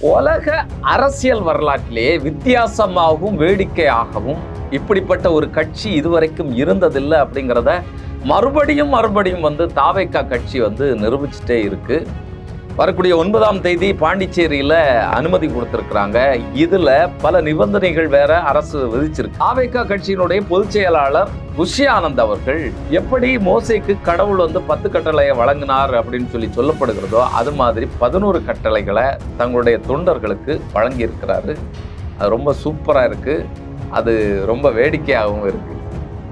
உலக அரசியல் வரலாற்றிலே வித்தியாசமாகவும் வேடிக்கையாகவும் இப்படிப்பட்ட ஒரு கட்சி இதுவரைக்கும் இருந்ததில்லை அப்படிங்கிறத மறுபடியும் மறுபடியும் வந்து தாவைக்கா கட்சி வந்து நிரூபிச்சுட்டே இருக்குது வரக்கூடிய ஒன்பதாம் தேதி பாண்டிச்சேரியில அனுமதி கொடுத்திருக்கிறாங்க. இதுல பல நிபந்தனைகள் வேற அரசு விதிச்சிருக்கு. தாவைக்கா கட்சியினுடைய பொதுச் செயலாளர் குஷி ஆனந்த் அவர்கள் எப்படி மோசைக்கு கடவுள் வந்து பத்து கட்டளையை வழங்கினார் அப்படின்னு சொல்லி சொல்லப்படுகிறதோ அது மாதிரி பதினோரு கட்டளைகளை தங்களுடைய தொண்டர்களுக்கு வழங்கியிருக்கிறாரு. அது ரொம்ப சூப்பராக இருக்கு. அது ரொம்ப வேடிக்கையாகவும் இருக்கு.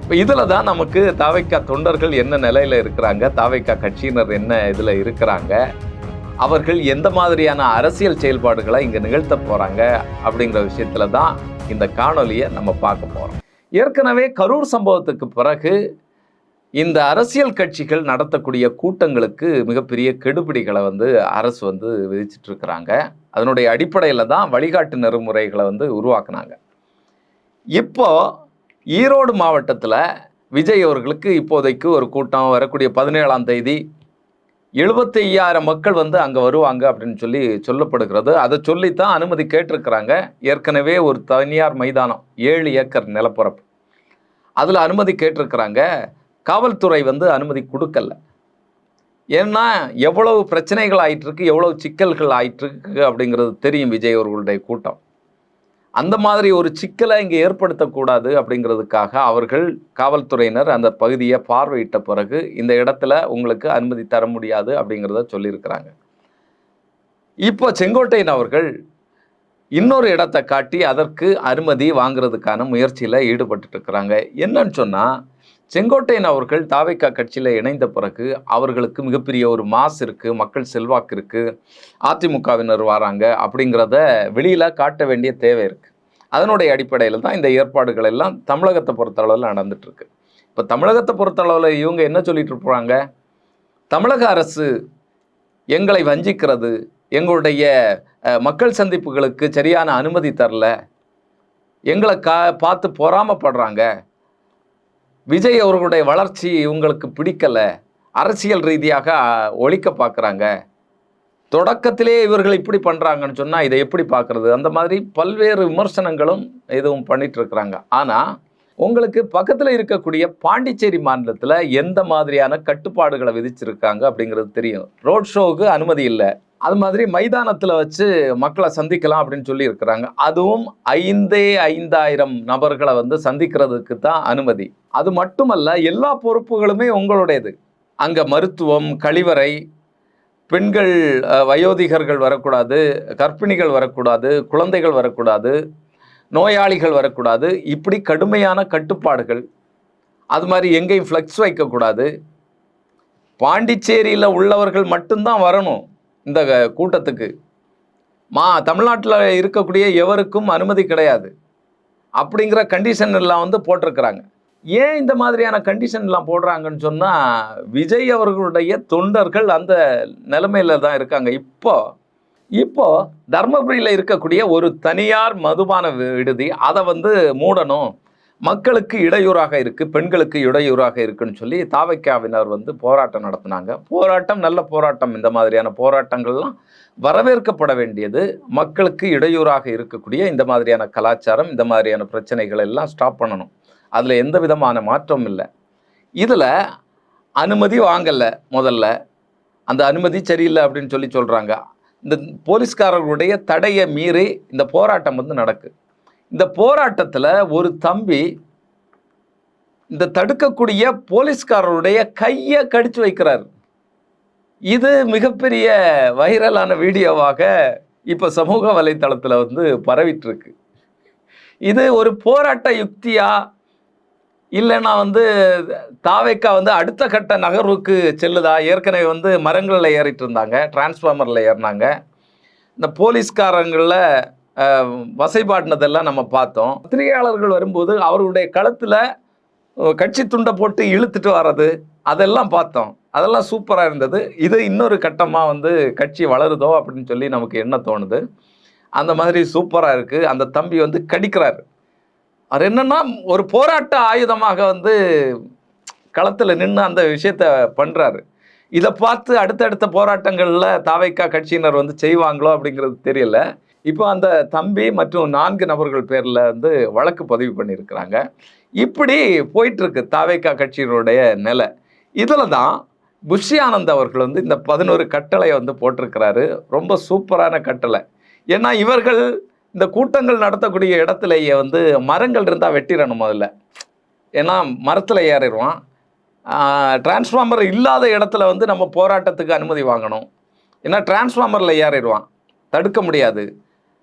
இப்போ இதில் தான் நமக்கு தாவைக்கா தொண்டர்கள் என்ன நிலையில் இருக்கிறாங்க தாவைக்கா கட்சியினர் என்ன இதில் இருக்கிறாங்க. அவர்கள் எந்த மாதிரியான அரசியல் செயல்பாடுகளை இங்கே நிகழ்த்த போகிறாங்க அப்படிங்கிற விஷயத்துல தான் இந்த காணொலியை நம்ம பார்க்க போகிறோம் ஏற்கனவே கரூர் சம்பவத்துக்கு பிறகு இந்த அரசியல் கட்சிகள் நடத்தக்கூடிய கூட்டங்களுக்கு மிகப்பெரிய கெடுபிடிகளை வந்து அரசு வந்து விதிச்சிட்ருக்கிறாங்க அதனுடைய அடிப்படையில் தான் வழிகாட்டு நெறிமுறைகளை வந்து உருவாக்குனாங்க. இப்போ ஈரோடு மாவட்டத்தில் விஜய் அவர்களுக்கு இப்போதைக்கு ஒரு கூட்டம் வரக்கூடிய பதினேழாம் தேதி எழுபத்தி ஐயாயிரம் மக்கள் வந்து அங்கே வருவாங்க அப்படின்னு சொல்லி சொல்லப்படுகிறது. அதை சொல்லித்தான் அனுமதி கேட்டிருக்கிறாங்க. ஏற்கனவே ஒரு தனியார் மைதானம் ஏழு ஏக்கர் நிலப்பரப்பு. அதில் அனுமதி கேட்டிருக்கிறாங்க. காவல்துறை வந்து அனுமதி கொடுக்கல. ஏன்னா எவ்வளவு பிரச்சனைகள் ஆயிட்டுருக்கு எவ்வளவு சிக்கல்கள் ஆயிட்டிருக்கு அப்படிங்கிறது தெரியும் விஜய் அவர்களுடைய கூட்டம். அந்த மாதிரி ஒரு சிக்கலை இங்கே ஏற்படுத்தக்கூடாது அப்படிங்கிறதுக்காக அவர்கள் காவல்துறையினர் அந்த பகுதியை பார்வையிட்ட பிறகு இந்த இடத்துல உங்களுக்கு அனுமதி தர முடியாது அப்படிங்கிறத சொல்லியிருக்கிறாங்க. இப்போ செங்கோட்டையன் அவர்கள் இன்னொரு இடத்தை காட்டி அதற்கு அனுமதி வாங்குறதுக்கான முயற்சியில் ஈடுபட்டு இருக்கிறாங்க. என்னன்னு சொன்னால் செங்கோட்டையன் அவர்கள் தாவைக்கா கட்சியில் இணைந்த பிறகு அவர்களுக்கு மிகப்பெரிய ஒரு மாஸ் இருக்குது மக்கள் செல்வாக்கு இருக்குது அதிமுகவினர் வராங்க அப்படிங்கிறத வெளியில் காட்ட வேண்டிய தேவை இருக்குது அதனுடைய அடிப்படையில் தான் இந்த ஏற்பாடுகள் எல்லாம் தமிழகத்தை பொறுத்தளவில் நடந்துட்டுருக்கு இப்போ தமிழகத்தை பொறுத்தளவில் இவங்க என்ன சொல்லிட்டு இருப்பாங்க? தமிழக அரசு எங்களை வஞ்சிக்கிறது எங்களுடைய மக்கள் சந்திப்புகளுக்கு சரியான அனுமதி தரல எங்களை கா பார்த்து பொறாமப்படுறாங்க விஜய் அவர்களுடைய வளர்ச்சி இவங்களுக்கு பிடிக்கலை. அரசியல் ரீதியாக ஒழிக்க பார்க்குறாங்க. தொடக்கத்திலே இவர்கள் இப்படி பண்ணுறாங்கன்னு சொன்னால் இதை எப்படி பார்க்குறது? அந்த மாதிரி பல்வேறு விமர்சனங்களும் இதுவும் பண்ணிகிட்ருக்குறாங்க ஆனால் உங்களுக்கு பக்கத்தில் இருக்கக்கூடிய பாண்டிச்சேரி மாநிலத்தில் எந்த மாதிரியான கட்டுப்பாடுகளை விதிச்சிருக்காங்க அப்படிங்கிறது தெரியும். ரோட் ஷோவுக்கு அனுமதி இல்லை. அது மாதிரி மைதானத்தில் வச்சு மக்களை சந்திக்கலாம் அப்படின்னு சொல்லி இருக்கிறாங்க அதுவும் ஐந்தே ஐந்தாயிரம் நபர்களை வந்து சந்திக்கிறதுக்கு தான் அனுமதி. அது மட்டுமல்ல எல்லா பொறுப்புகளுமே உங்களுடையது. அங்கே மருத்துவம் கழிவறை பெண்கள் வயோதிகர்கள் வரக்கூடாது கர்ப்பிணிகள் வரக்கூடாது குழந்தைகள் வரக்கூடாது நோயாளிகள் வரக்கூடாது. இப்படி கடுமையான கட்டுப்பாடுகள். அது மாதிரி எங்கேயும் ஃப்ளெக்ஸ் வைக்கக்கூடாது. பாண்டிச்சேரியில் உள்ளவர்கள் மட்டும்தான் வரணும். இந்த கூட்டத்துக்கு. மா தமிழ்நாட்டில் இருக்கக்கூடிய எவருக்கும் அனுமதி கிடையாது. அப்படிங்கிற கண்டிஷன் எல்லாம் வந்து போட்டிருக்கிறாங்க. ஏன் இந்த மாதிரியான கண்டிஷன் எல்லாம் போடுறாங்கன்னு சொன்னால் விஜய் அவர்களுடைய தொண்டர்கள் அந்த நிலைமையில தான் இருக்காங்க. இப்போ இப்போ தர்மபுரியில் இருக்கக்கூடிய ஒரு தனியார் மதுபான விடுதி அதை வந்து மூடணும். மக்களுக்கு இடையூறாக இருக்கு பெண்களுக்கு இடையூறாக இருக்குன்னு சொல்லி தாவைக்காவினர் வந்து போராட்டம் நடத்தினாங்க. போராட்டம் நல்ல போராட்டம். இந்த மாதிரியான போராட்டங்கள்லாம் வரவேற்கப்பட வேண்டியது மக்களுக்கு இடையூறாக இருக்கக்கூடிய இந்த மாதிரியான கலாச்சாரம் இந்த மாதிரியான பிரச்சனைகள் எல்லாம் ஸ்டாப் பண்ணணும். அதில் எந்த விதமான மாற்றமும் இல்லை. இதில் அனுமதி வாங்கலை முதல்ல. அந்த அனுமதி சரியில்லை அப்படின்னு சொல்லி சொல்கிறாங்க இந்த போலீஸ்காரர்களுடைய தடையை மீறி இந்த போராட்டம் வந்து நடக்கு. இந்த போராட்டத்தில் ஒரு தம்பி இந்த தடுக்கக்கூடிய போலீஸ்காரருடைய கையை கடிச்சு வைக்கிறார். இது மிகப்பெரிய வைரலான வீடியோவாக இப்போ சமூக வலைத்தளத்தில் வந்து பரவிட்டுருக்கு. இது ஒரு போராட்ட யுக்தியா? இல்லைன்னா வந்து தாவேக்கா வந்து அடுத்த கட்ட நகர்வுக்கு செல்லுதா? ஏற்கனவே வந்து மரங்களில் ஏறிட்டு இருந்தாங்க டிரான்ஸ்ஃபார்மரில் ஏறினாங்க. இந்த போலீஸ்காரங்களில் வசைபாட்டினதெல்லாம் நம்ம பார்த்தோம். பத்திரிகையாளர்கள் வரும்போது அவருடைய களத்தில் கட்சி துண்டை போட்டு இழுத்துட்டு வர்றது அதெல்லாம் பார்த்தோம். அதெல்லாம் சூப்பராக இருந்தது. இது இன்னொரு கட்டமாக வந்து கட்சி வளருதோ அப்படின்னு சொல்லி நமக்கு என்ன தோணுது? அந்த மாதிரி சூப்பராக இருக்குது அந்த தம்பி வந்து கடிக்கிறார். அவர் என்னன்னா ஒரு போராட்ட ஆயுதமாக வந்து களத்தில் நின்று அந்த விஷயத்த பண்ணுறாரு இதை பார்த்து அடுத்தடுத்த போராட்டங்களில் தாவைக்கா கட்சியினர் வந்து செய்வாங்களோ அப்படிங்கிறது தெரியல. இப்போ அந்த தம்பி மற்றும் நான்கு நபர்கள் பேரில் வந்து வழக்கு பதிவு பண்ணியிருக்கிறாங்க. இப்படி போயிட்டுருக்கு தாவேக்கா கட்சியினுடைய நிலை. இதில் தான் புஷி ஆனந்த் அவர்கள் வந்து இந்த பதினோரு கட்டளையை வந்து போட்டிருக்கிறாரு. ரொம்ப சூப்பரான கட்டளை. ஏன்னா இவர்கள் இந்த கூட்டங்கள் நடத்தக்கூடிய இடத்துலயே வந்து மரங்கள் இருந்தால் வெட்டிடணும் முதல்ல. ஏன்னா மரத்தில் ஏறிடுவான். டிரான்ஸ்ஃபார்மர் இல்லாத இடத்துல வந்து நம்ம போராட்டத்துக்கு அனுமதி வாங்கணும். ஏன்னா டிரான்ஸ்ஃபார்மரில் ஏறிடுவான். தடுக்க முடியாது.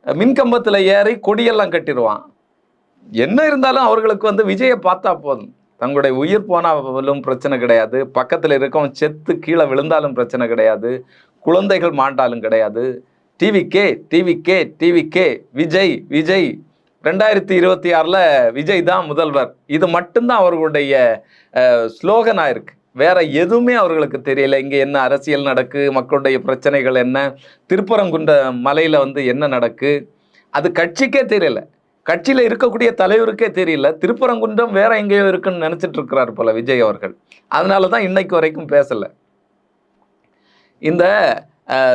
மின்கம்பத்தில் ஏறி கொடியெல்லாம் கட்டிடுவான். என்ன இருந்தாலும் அவர்களுக்கு வந்து விஜயை பார்த்தா போதும். தங்களுடைய உயிர் போனாலும் பிரச்சனை கிடையாது. பக்கத்தில் இருக்கவன் செத்து கீழே விழுந்தாலும் பிரச்சனை கிடையாது. குழந்தைகள் மாண்டாலும் கிடையாது. TV K TV K TV K Vijay Vijay. ரெண்டாயிரத்தி இருபத்தி ஆறில் விஜய் தான் முதல்வர். இது மட்டும்தான் அவர்களுடைய ஸ்லோகனாக இருக்குது வேற எதுவுமே அவர்களுக்கு தெரியல. இங்கே என்ன அரசியல் நடக்கு? மக்களுடைய பிரச்சனைகள் என்ன? திருப்பரங்குன்ற மலையில் வந்து என்ன நடக்கு? அது கட்சிக்கே தெரியல. கட்சியில் இருக்கக்கூடிய தலைவருக்கே தெரியல. திருப்பரங்குன்றம் வேற எங்கேயோ இருக்குன்னு நினச்சிட்டு இருக்கிறார் போல விஜய் அவர்கள். அதனால தான் இன்னைக்கு வரைக்கும் பேசலை. இந்த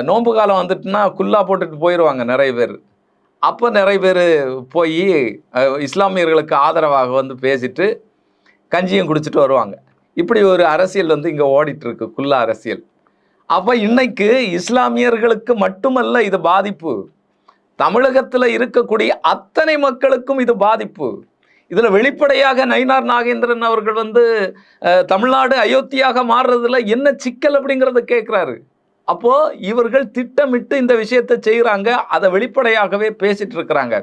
நோன்பு காலம் வந்துட்டுனா குல்லா போட்டுட்டு போயிடுவாங்க நிறைய பேர். அப்போ நிறைய பேர் போய் இஸ்லாமியர்களுக்கு ஆதரவாக வந்து பேசிட்டு கஞ்சியும் குடிச்சிட்டு வருவாங்க. இப்படி ஒரு அரசியல் வந்து இங்கே ஓடிட்டு இருக்கு குல்லா அரசியல். அப்போ இன்னைக்கு இஸ்லாமியர்களுக்கு மட்டுமல்ல இது பாதிப்பு. தமிழகத்தில் இருக்கக்கூடிய அத்தனை மக்களுக்கும் இது பாதிப்பு. இதில் வெளிப்படையாக நயினார் நாகேந்திரன் அவர்கள் வந்து தமிழ்நாடு அயோத்தியாக மாறுறதுல என்ன சிக்கல் அப்படிங்கிறத கேட்குறாரு அப்போது இவர்கள் திட்டமிட்டு இந்த விஷயத்தை செய்கிறாங்க அதை வெளிப்படையாகவே பேசிகிட்டு இருக்கிறாங்க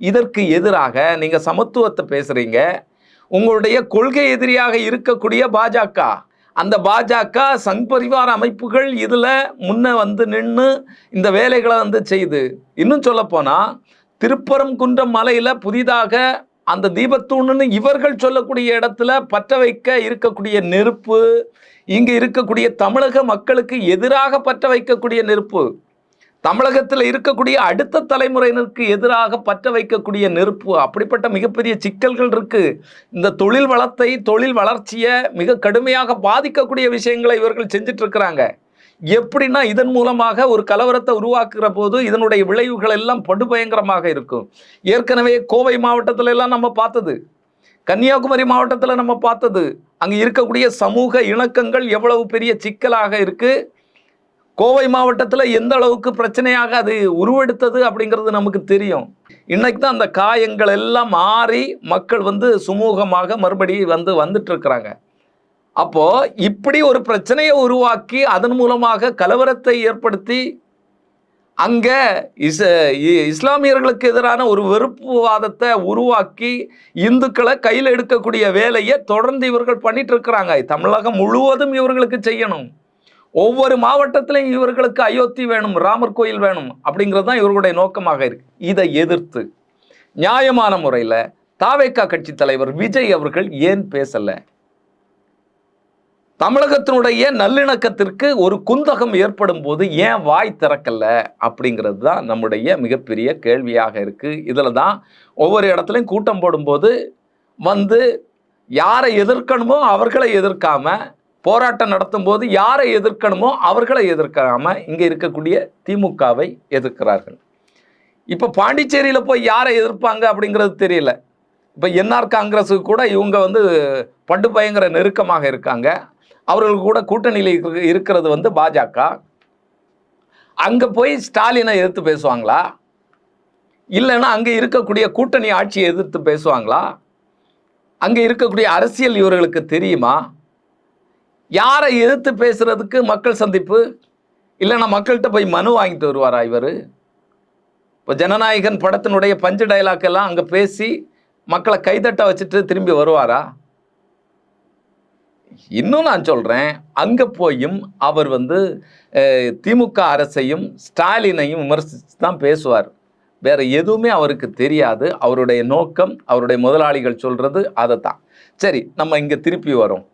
இதற்கு எதிராக நீங்கள் சமத்துவத்தை பேசுகிறீங்க உங்களுடைய கொள்கை எதிரியாக இருக்கக்கூடிய பாஜக. அந்த பாஜக சங் பரிவார அமைப்புகள் இதில் முன்ன வந்து நின்று இந்த வேலைகளை வந்து செய்து. இன்னும் சொல்லப்போனால் திருப்பரங்குன்றம் மலையில் புதிதாக அந்த தீபத்தூணுன்னு இவர்கள் சொல்லக்கூடிய இடத்துல பற்ற வைக்க இருக்கக்கூடிய நெருப்பு இங்கே இருக்கக்கூடிய தமிழக மக்களுக்கு எதிராக பற்ற வைக்கக்கூடிய நெருப்பு. தமிழகத்தில் இருக்கக்கூடிய அடுத்த தலைமுறையினருக்கு எதிராக பற்ற வைக்கக்கூடிய நெருப்பு அப்படிப்பட்ட மிகப்பெரிய சிக்கல்கள் இருக்குது இந்த தொழில் வளத்தை தொழில் வளர்ச்சியை மிக கடுமையாக பாதிக்கக்கூடிய விஷயங்களை இவர்கள் செஞ்சிட்ருக்கிறாங்க. எப்படின்னா இதன் மூலமாக ஒரு கலவரத்தை உருவாக்குகிற போது இதனுடைய விளைவுகள் எல்லாம் படுபயங்கரமாக இருக்கும். ஏற்கனவே கோவை மாவட்டத்தில் எல்லாம் நம்ம பார்த்தது. கன்னியாகுமரி மாவட்டத்தில் நம்ம பார்த்தது. அங்கே இருக்கக்கூடிய சமூக இணக்கங்கள் எவ்வளவு பெரிய சிக்கலாக இருக்குது கோவை மாவட்டத்தில் எந்த அளவுக்கு பிரச்சனையாக அது உருவெடுத்தது அப்படிங்கிறது நமக்கு தெரியும். இன்னைக்கு தான் அந்த காயங்கள் எல்லாம் மாறி மக்கள் வந்து சுமூகமாக மறுபடி வந்து வந்துட்டுருக்கிறாங்க. அப்போது இப்படி ஒரு பிரச்சனையை உருவாக்கி அதன் மூலமாக கலவரத்தை ஏற்படுத்தி அங்கே இஸ் இஸ்லாமியர்களுக்கு எதிரான ஒரு வெறுப்புவாதத்தை உருவாக்கி இந்துக்களை கையில் எடுக்கக்கூடிய வேலையை தொடர்ந்து இவர்கள் பண்ணிட்டு இருக்கிறாங்க தமிழகம் முழுவதும் இவர்களுக்கு செய்யணும். ஒவ்வொரு மாவட்டத்திலையும் இவர்களுக்கு அயோத்தி வேணும் ராமர் கோயில் வேணும் அப்படிங்கிறது தான் இவர்களுடைய நோக்கமாக இருக்கு. இதை எதிர்த்து நியாயமான முறையில் தாவேக்கா கட்சி தலைவர் விஜய் அவர்கள் ஏன் பேசலை? தமிழகத்தினுடைய நல்லிணக்கத்திற்கு ஒரு குந்தகம் ஏற்படும் போது ஏன் வாய் திறக்கல அப்படிங்கிறது தான் நம்முடைய மிகப்பெரிய கேள்வியாக இருக்குது இதில் தான் ஒவ்வொரு இடத்துலையும் கூட்டம் போடும்போது வந்து யாரை எதிர்க்கணுமோ அவர்களை எதிர்க்காமல் போராட்டம் நடத்தும் போது யாரை எதிர்க்கணுமோ அவர்களை எதிர்க்காமல் இங்கே இருக்கக்கூடிய திமுகவை எதிர்க்கிறார்கள். இப்போ பாண்டிச்சேரியில் போய் யாரை எதிர்ப்பாங்க அப்படிங்கிறது தெரியல. இப்போ என்ஆர் காங்கிரஸுக்கு கூட இவங்க வந்து பண்டு பயங்கர நெருக்கமாக இருக்காங்க. அவர்கள் கூட கூட்டணியில் இருக்கிறது வந்து பாஜக. அங்கே போய் ஸ்டாலினை எதிர்த்து பேசுவாங்களா? இல்லைன்னா அங்கே இருக்கக்கூடிய கூட்டணி ஆட்சியை எதிர்த்து பேசுவாங்களா? அங்கே இருக்கக்கூடிய அரசியல் இவர்களுக்கு தெரியுமா? யாரை எதிர்த்து பேசுறதுக்கு மக்கள் சந்திப்பு? இல்லைன்னா மக்கள்கிட்ட போய் மனு வாங்கிட்டு வருவாரா இவர்? இப்போ ஜனநாயகன் படத்தினுடைய பஞ்சு டயலாக் எல்லாம் அங்கே பேசி மக்களை கைதட்ட வச்சுட்டு திரும்பி வருவாரா? இன்னும் நான் சொல்கிறேன் அங்கே போயும் அவர் வந்து திமுக அரசையும் ஸ்டாலினையும் விமர்சித்து தான் பேசுவார். வேறு எதுவுமே அவருக்கு தெரியாது. அவருடைய நோக்கம் அவருடைய முதலாளிகள் சொல்கிறது அதை தான் சரி நம்ம இங்கே திருப்பி வரோம்.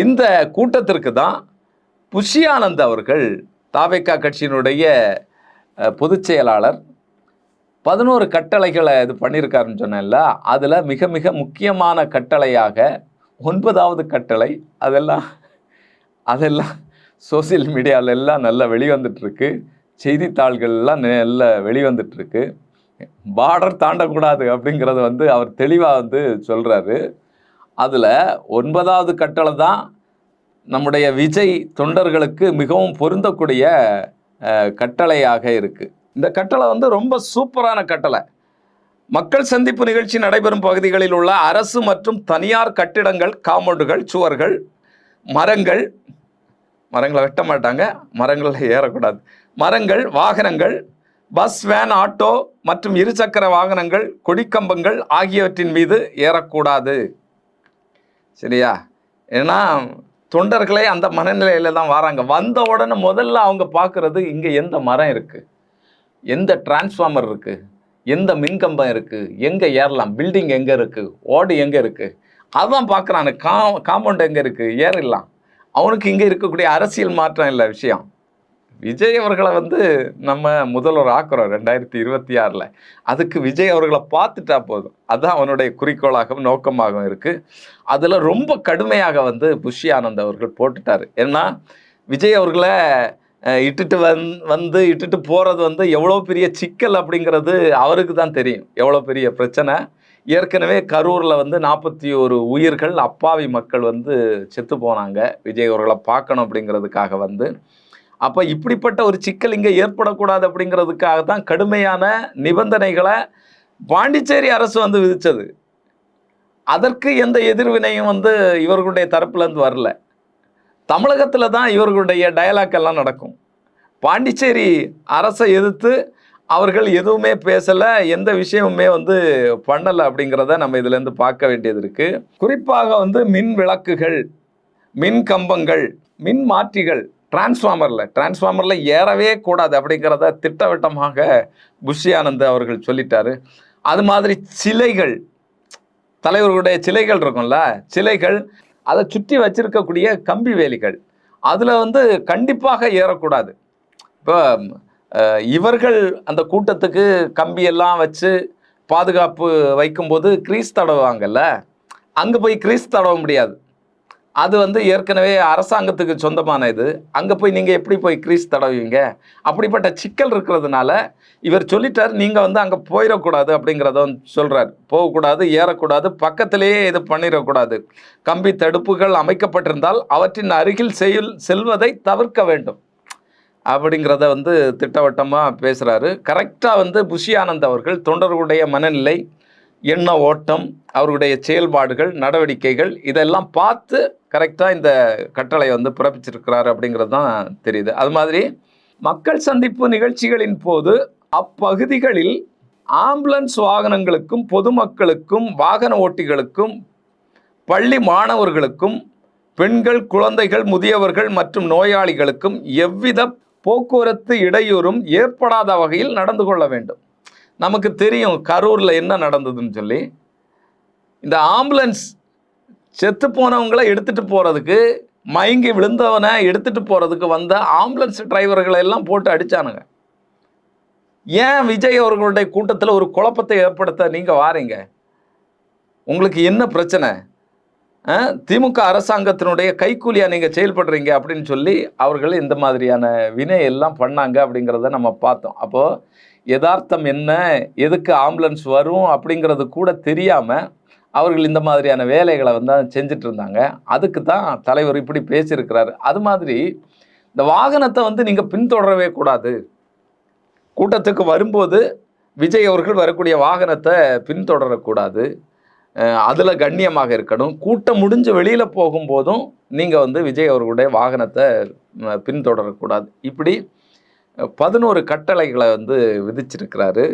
இந்த கூட்டத்திற்கு தான் புஷியானந்த் அவர்கள் தாவேக்கா கட்சியினுடைய பொதுச் செயலாளர். பதினோரு கட்டளைகளை இது பண்ணியிருக்காருன்னு சொன்னேன்ல அதில் மிக மிக முக்கியமான கட்டளையாக ஒன்பதாவது கட்டளை அதெல்லாம் அதெல்லாம் சோசியல் மீடியாவில் எல்லாம் நல்லா வெளிவந்துட்டுருக்கு. செய்தித்தாள்கள்லாம் நல்லா வெளிவந்துட்டுருக்கு. பார்டர் தாண்டக்கூடாது அப்படிங்கிறத வந்து அவர் தெளிவாக வந்து சொல்கிறாரு அதில் ஒன்பதாவது கட்டளை தான் நம்முடைய விஜய் தொண்டர்களுக்கு மிகவும் பொருந்தக்கூடிய கட்டளையாக இருக்குது இந்த கட்டளை வந்து ரொம்ப சூப்பரான கட்டளை. மக்கள் சந்திப்பு நிகழ்ச்சி நடைபெறும் பகுதிகளில் உள்ள அரசு மற்றும் தனியார் கட்டிடங்கள் காம்பவுண்டுகள் சுவர்கள் மரங்கள் மரங்களை வெட்ட மாட்டாங்க மரங்களில் ஏறக்கூடாது. மரங்கள் வாகனங்கள் பஸ் வேன் ஆட்டோ மற்றும் இருசக்கர வாகனங்கள் கொடிக்கம்பங்கள் ஆகியவற்றின் மீது ஏறக்கூடாது. சரியா? ஏன்னா தொண்டர்களே அந்த மனநிலையில் தான் வராங்க. வந்த உடனே முதல்ல அவங்க பார்க்குறது இங்கே எந்த மரம் இருக்குது எந்த டிரான்ஸ்ஃபார்மர் இருக்குது எந்த மின்கம்பம் இருக்குது எங்கே ஏறலாம்? பில்டிங் எங்கே இருக்குது ஓடு எங்கே இருக்குது அதான் பார்க்குறானு. கா காம்பவுண்ட் எங்கே இருக்குது ஏறிடலாம். அவனுக்கு இங்கே இருக்கக்கூடிய அரசியல் மாற்றம் இல்லை விஷயம். விஜய் அவர்களை வந்து நம்ம முதல்வர் ஆக்குறோம் ரெண்டாயிரத்தி இருபத்தி ஆறில். அதுக்கு விஜய் அவர்களை பார்த்துட்டா போதும். அதுதான் அவனுடைய குறிக்கோளாகவும் நோக்கமாகவும் இருக்குது அதில் ரொம்ப கடுமையாக வந்து புஷி ஆனந்த் அவர்கள் போட்டுட்டார். ஏன்னா விஜய் அவர்களை இட்டுட்டு வந் வந்து இட்டுட்டு போகிறது வந்து எவ்வளோ பெரிய சிக்கல் அப்படிங்கிறது அவருக்கு தான் தெரியும். எவ்வளோ பெரிய பிரச்சனை. ஏற்கனவே கரூரில் வந்து நாற்பத்தி ஒரு உயிர்கள் அப்பாவி மக்கள் வந்து செத்து போனாங்க. விஜய் அவர்களை பார்க்கணும் அப்படிங்கிறதுக்காக வந்து. அப்போ இப்படிப்பட்ட ஒரு சிக்கல் இங்கே ஏற்படக்கூடாது அப்படிங்கிறதுக்காக தான் கடுமையான நிபந்தனைகளை பாண்டிச்சேரி அரசு வந்து விதித்தது அதற்கு எந்த எதிர்வினையும் வந்து இவர்களுடைய தரப்புலேருந்து வரல. தமிழகத்தில் தான் இவர்களுடைய டயலாக் எல்லாம் நடக்கும். பாண்டிச்சேரி அரசை எதிர்த்து அவர்கள் எதுவுமே பேசலை எந்த விஷயமுமே வந்து பண்ணலை அப்படிங்கிறத நம்ம இதுலேருந்து பார்க்க வேண்டியது இருக்குது குறிப்பாக வந்து மின் விளக்குகள் மின் கம்பங்கள் மின் மாற்றிகள் டிரான்ஸ்ஃபார்மரில் டிரான்ஸ்ஃபார்மரில் ஏறவே கூடாது அப்படிங்கிறத திட்டவட்டமாக புஷி ஆனந்த் அவர்கள் சொல்லிட்டாரு. அது மாதிரி சிலைகள் தலைவர்களுடைய சிலைகள் இருக்கும்ல சிலைகள் அதை சுற்றி வச்சிருக்கக்கூடிய கம்பி வேலிகள் அதில் வந்து கண்டிப்பாக ஏறக்கூடாது. இப்போ இவர்கள் அந்த கூட்டத்துக்கு கம்பியெல்லாம் வச்சு பாதுகாப்பு வைக்கும்போது கிரீஸ் தடவுவாங்கல்ல அங்கே போய் கிரீஸ் தடவ முடியாது. அது வந்து ஏற்கனவே அரசாங்கத்துக்கு சொந்தமான இது. அங்கே போய் நீங்கள் எப்படி போய் கிரீஸ் தடவுவீங்க? அப்படிப்பட்ட சிக்கல் இருக்கிறதுனால இவர் சொல்லிட்டார் நீங்கள் வந்து அங்கே போயிடக்கூடாது அப்படிங்கிறத வந்து சொல்கிறார் போகக்கூடாது ஏறக்கூடாது பக்கத்திலேயே இது பண்ணிடக்கூடாது. கம்பி தடுப்புகள் அமைக்கப்பட்டிருந்தால் அவற்றின் அருகில் செயல் செல்வதை தவிர்க்க வேண்டும். அப்படிங்கிறத வந்து திட்டவட்டமாக பேசுகிறாரு கரெக்டாக வந்து புஷி ஆனந்த் அவர்கள் தொண்டர்களுடைய மனநிலை எண்ண ஓட்டம் அவருடைய செயல்பாடுகள் நடவடிக்கைகள் இதெல்லாம் பார்த்து கரெக்டாக இந்த கட்டளை வந்து பிறப்பிச்சிருக்கிறாரு அப்படிங்கிறது தான் தெரியுது. அது மாதிரி மக்கள் சந்திப்பு நிகழ்ச்சிகளின் போது அப்பகுதிகளில் ஆம்புலன்ஸ் வாகனங்களுக்கும் பொதுமக்களுக்கும் வாகன ஓட்டிகளுக்கும் பள்ளி மாணவர்களுக்கும் பெண்கள் குழந்தைகள் முதியவர்கள் மற்றும் நோயாளிகளுக்கும் எவ்வித போக்குவரத்து இடையூறும் ஏற்படாத வகையில் நடந்து கொள்ள வேண்டும். நமக்கு தெரியும் கரூரில் என்ன நடந்ததுன்னு சொல்லி. இந்த ஆம்புலன்ஸ் செத்து போனவங்களை எடுத்துகிட்டு போகிறதுக்கு மயங்கி விழுந்தவனை எடுத்துகிட்டு போகிறதுக்கு வந்த ஆம்புலன்ஸ் டிரைவர்களை எல்லாம் போட்டு அடித்தானுங்க ஏன் விஜய் அவர்களுடைய கூட்டத்தில் ஒரு குழப்பத்தை ஏற்படுத்த நீங்கள் வாரீங்க? உங்களுக்கு என்ன பிரச்சனை? திமுக அரசாங்கத்தினுடைய கைக்கூலியாக நீங்கள் செயல்படுறீங்க அப்படின்னு சொல்லி அவர்கள் இந்த மாதிரியான வினை எல்லாம் பண்ணாங்க அப்படிங்கிறத நம்ம பார்த்தோம். அப்போது யதார்த்தம் என்ன? எதுக்கு ஆம்புலன்ஸ் வரும்? அப்படிங்கிறது கூட தெரியாமல் அவர்கள் இந்த மாதிரியான வேலைகளை வந்து செஞ்சுட்டு இருந்தாங்க. அதுக்கு தான் தலைவர் இப்படி பேசியிருக்கிறாரு. அது மாதிரி இந்த வாகனத்தை வந்து நீங்கள் பின்தொடரவே கூடாது. கூட்டத்துக்கு வரும்போது விஜய் அவர்கள் வரக்கூடிய வாகனத்தை பின்தொடரக்கூடாது. அதில் கண்ணியமாக இருக்கணும். கூட்டம் முடிஞ்சு வெளியில் போகும்போதும் நீங்கள் வந்து விஜய் அவர்களுடைய வாகனத்தை பின்தொடரக்கூடாது. இப்படி பதினோரு கட்டளைகளை வந்து விதிச்சிருக்கிறாரு.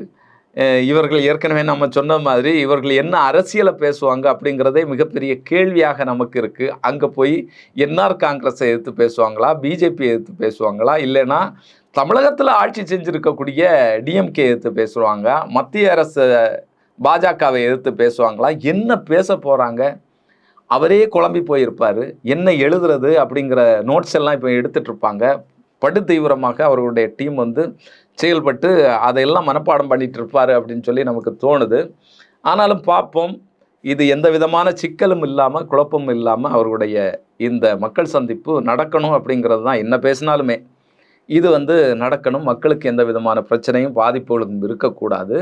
இவர்கள் ஏற்கனவே நம்ம சொன்ன மாதிரி இவர்கள் என்ன அரசியலை பேசுவாங்க அப்படிங்கிறதே மிகப்பெரிய கேள்வியாக நமக்கு இருக்குது அங்கே போய் என்ஆர் காங்கிரஸை எதிர்த்து பேசுவாங்களா? பிஜேபி எதிர்த்து பேசுவாங்களா? இல்லைன்னா தமிழகத்தில் ஆட்சி செஞ்சுருக்கக்கூடிய டிஎம்கே எதிர்த்து பேசுவாங்க. மத்திய அரசு பாஜகவை எதிர்த்து பேசுவாங்களா? என்ன பேச போகிறாங்க அவரே குழம்பி போயிருப்பார். என்ன எழுதுறது அப்படிங்கிற நோட்ஸ் எல்லாம் இப்போ எடுத்துகிட்டு இருப்பாங்க. படு தீவிரமாக அவர்களுடைய டீம் வந்து செயல்பட்டு அதையெல்லாம் மனப்பாடம் பண்ணிட்டு இருப்பார் அப்படின்னு சொல்லி நமக்கு தோணுது. ஆனாலும் பார்ப்போம். இது எந்த விதமான சிக்கலும் இல்லாமல் குழப்பமும் இல்லாமல் அவர்களுடைய இந்த மக்கள் சந்திப்பு நடக்கணும் அப்படிங்கிறது தான். என்ன பேசினாலுமே. இது வந்து நடக்கணும். மக்களுக்கு எந்த விதமான பிரச்சனையும் பாதிப்புகளும் இருக்கக்கூடாது.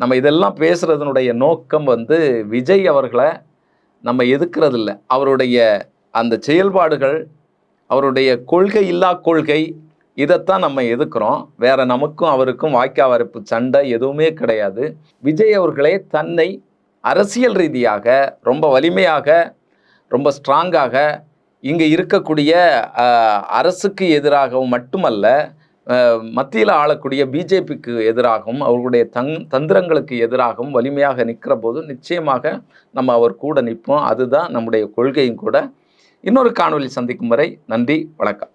நம்ம இதெல்லாம் பேசுகிறதுனுடைய நோக்கம் வந்து விஜய் அவர்களை நம்ம எதுக்கிறது இல்லை அவருடைய அந்த செயல்பாடுகள் அவருடைய கொள்கை இல்லா கொள்கை இதைத்தான் நம்ம எதுக்குறோம் வேற நமக்கும் அவருக்கும் வாய்க்காவரப்பு சண்டை எதுவுமே கிடையாது. விஜய் அவர்களே தன்னை அரசியல் ரீதியாக ரொம்ப வலிமையாக ரொம்ப ஸ்ட்ராங்காக இங்கே இருக்கக்கூடிய அரசுக்கு எதிராகவும் மட்டுமல்ல மத்தியில் ஆளக்கூடிய பிஜேபிக்கு எதிராகவும் அவர்களுடைய தங் தந்திரங்களுக்கு எதிராகவும் வலிமையாக நிற்கிற போது நிச்சயமாக நம்ம அவர் கூட நிற்போம். அதுதான் நம்முடைய கொள்கையும் கூட. இன்னொரு காணொலி சந்திக்கும் வரை நன்றி வணக்கம்.